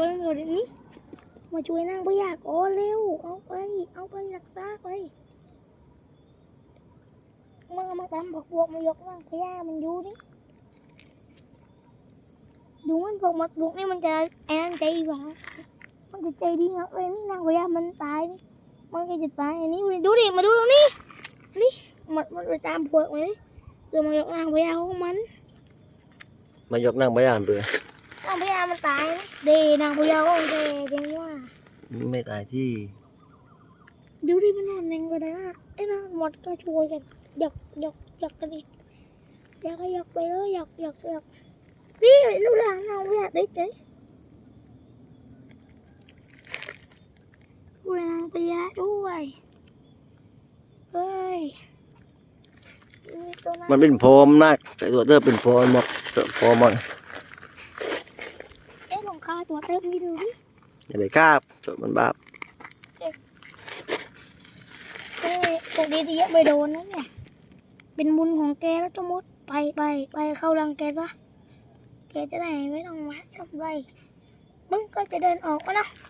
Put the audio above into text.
ไปเดี๋ยวนี้มาช่วยนางพยากโอ้เร็วเอาไปเอาไปรักษาไปมันเอามาตามบอกบวกมายกนางพยามันอยู่นี่ดูมันบอกมาบวกนี่มันจะแอนใจหวามันจะใจดีมากเลยนี่นางพยามันตายนี่มันก็จะตายอันนี้ดูดิมาดูตรงนี้นี่มันมันไปตามพวกมันนี่เดี๋ยวมายกนางพยาของมัน มายกนั่งพยานเบื่อนางพญามันตายนะเดนางพญาก็เดเรียกว่าไม่ตายที่ดูดิมันนอนเองก็ได้นะไอ้นางหมดก็ช่วยกันหยอกหยอกหยอกกันอีกหยอกก็หยอกไปเลยหยอกหยอกหยอกนี่ดูหลังนางพญาได้ใจดูนางพญาด้วยเฮ้ยมีตัวนั้นมันเป็นโพมนะใส่ตัวเตอร์เป็นโพมหมดโพมหมดเอ๊ะลอง ฆ่าตัวเติมนี่ดูดิอย่าไปคาบจดมันบาปเอ้ยตกดีดีๆไปโดนนะเนี่ย เป็นบุญของแกแล้วจะมดไปไปไปเข้ารังแกซะแกจะได้ไม่ต้องมาทำไรมึงก็จะเดินออกมานะอื้อ